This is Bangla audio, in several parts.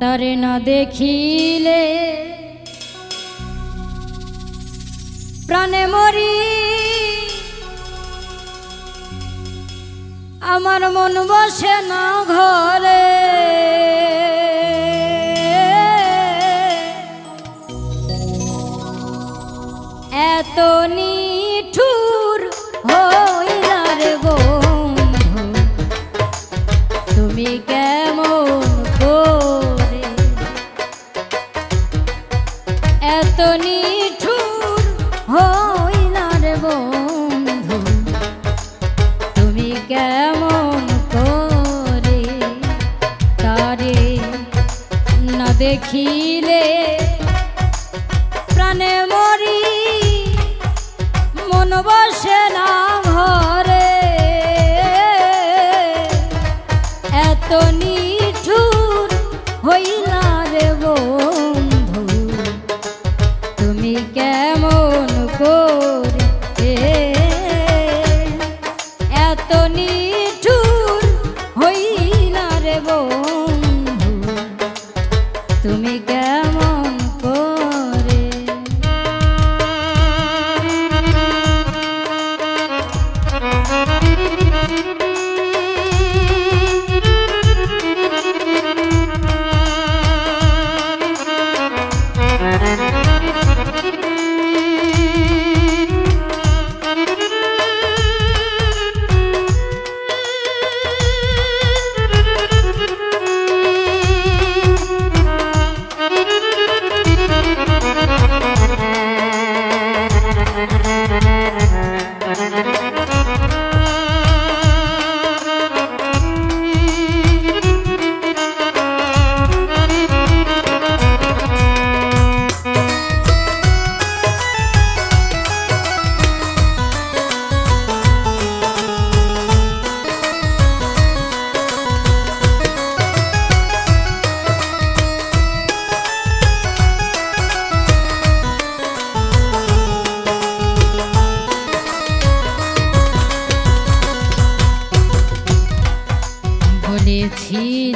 তারে না দেখিলে প্রাণে মরি। আমার মন বসে না ঘরে। এত নিঠুর কেমন করে তারে না দেখিলে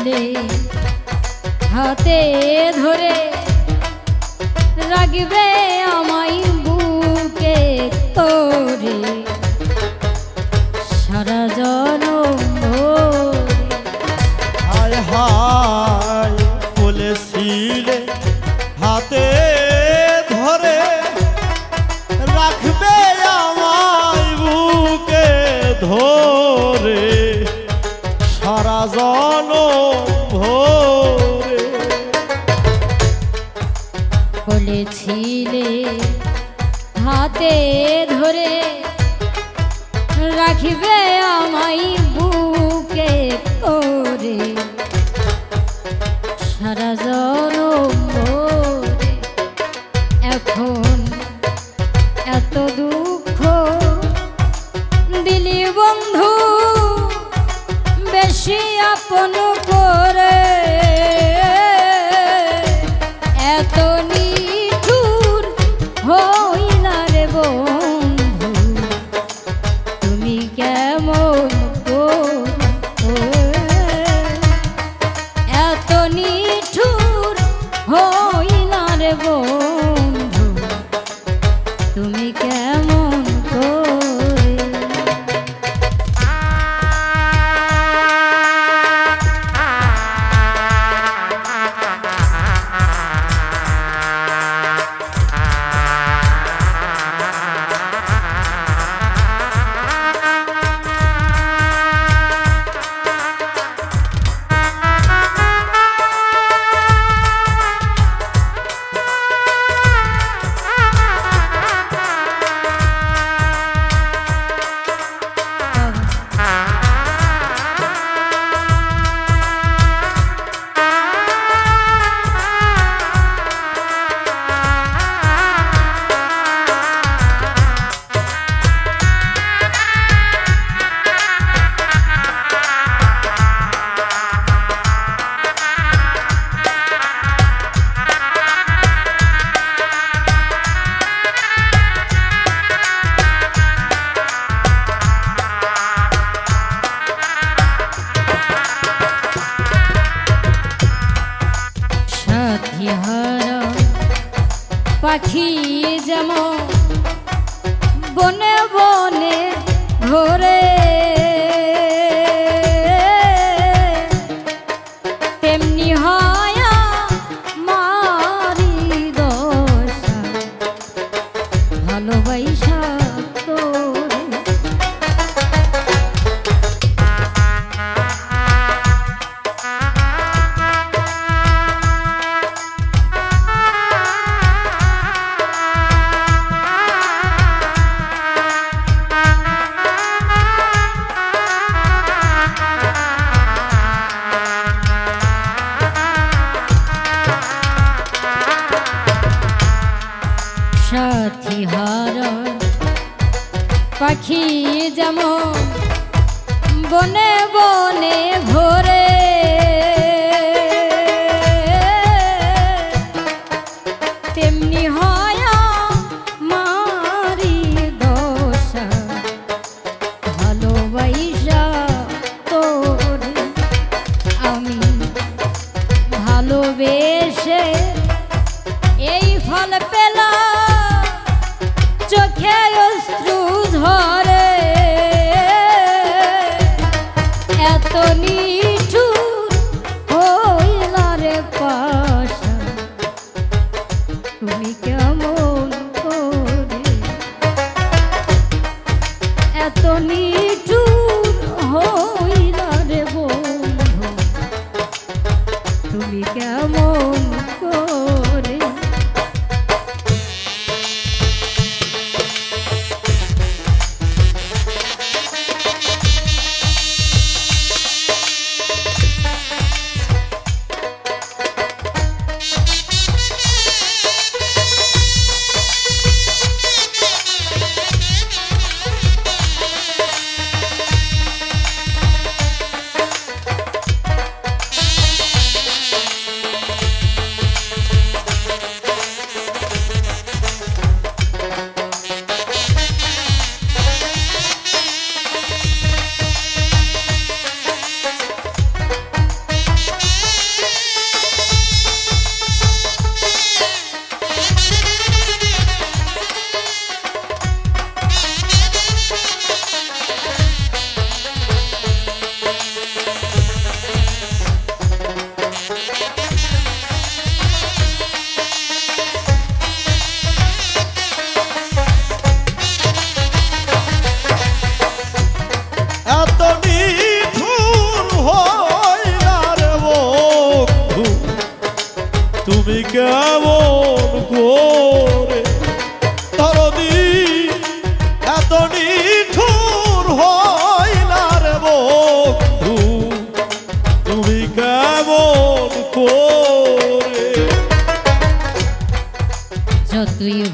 বলেছিলে হাতে ধরে রাখবে আমায় বুকে তোরে। সারা বলেছিলে হাতে বলেছিলে হাতে ধরে রাখিবে আমায় বুকে করে সারা ভরে। এখন এত দুঃখ দিলি বন্ধু, বেশি আপন নিঠুর হো bonnet সাথী হার। পাখি যেমন বনে বনে ভোরে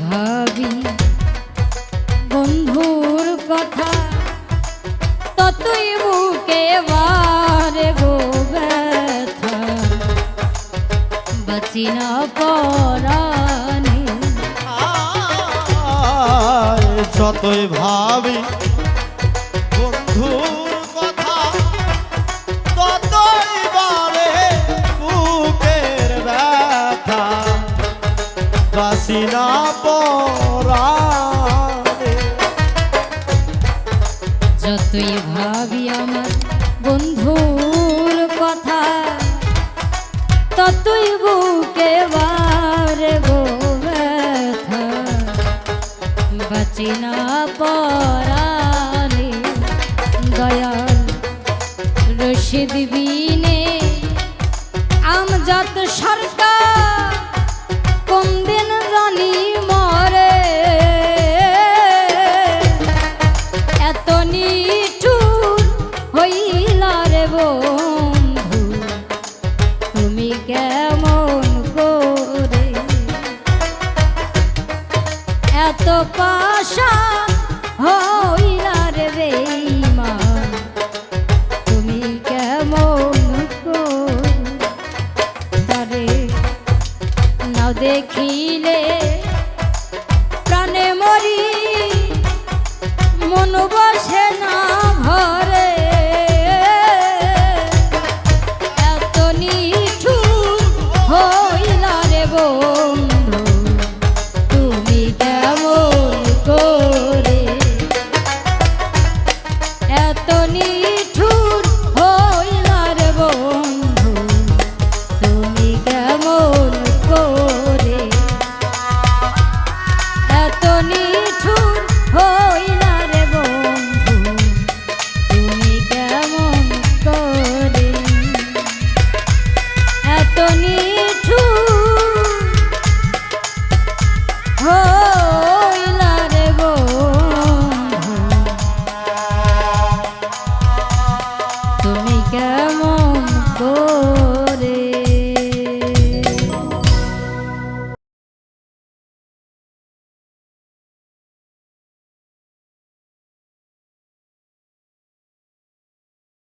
ভাবি। বন্ধুর কথা ততই বুকে বারে গো ব্যথা। বাঁচি না পরানে যতই ভাবি যতই ভাবি আমার বন্ধুর কথা ততই বুকে বারে গো ব্যথা। দয়াল রশিদ বিনে এত পাশা হই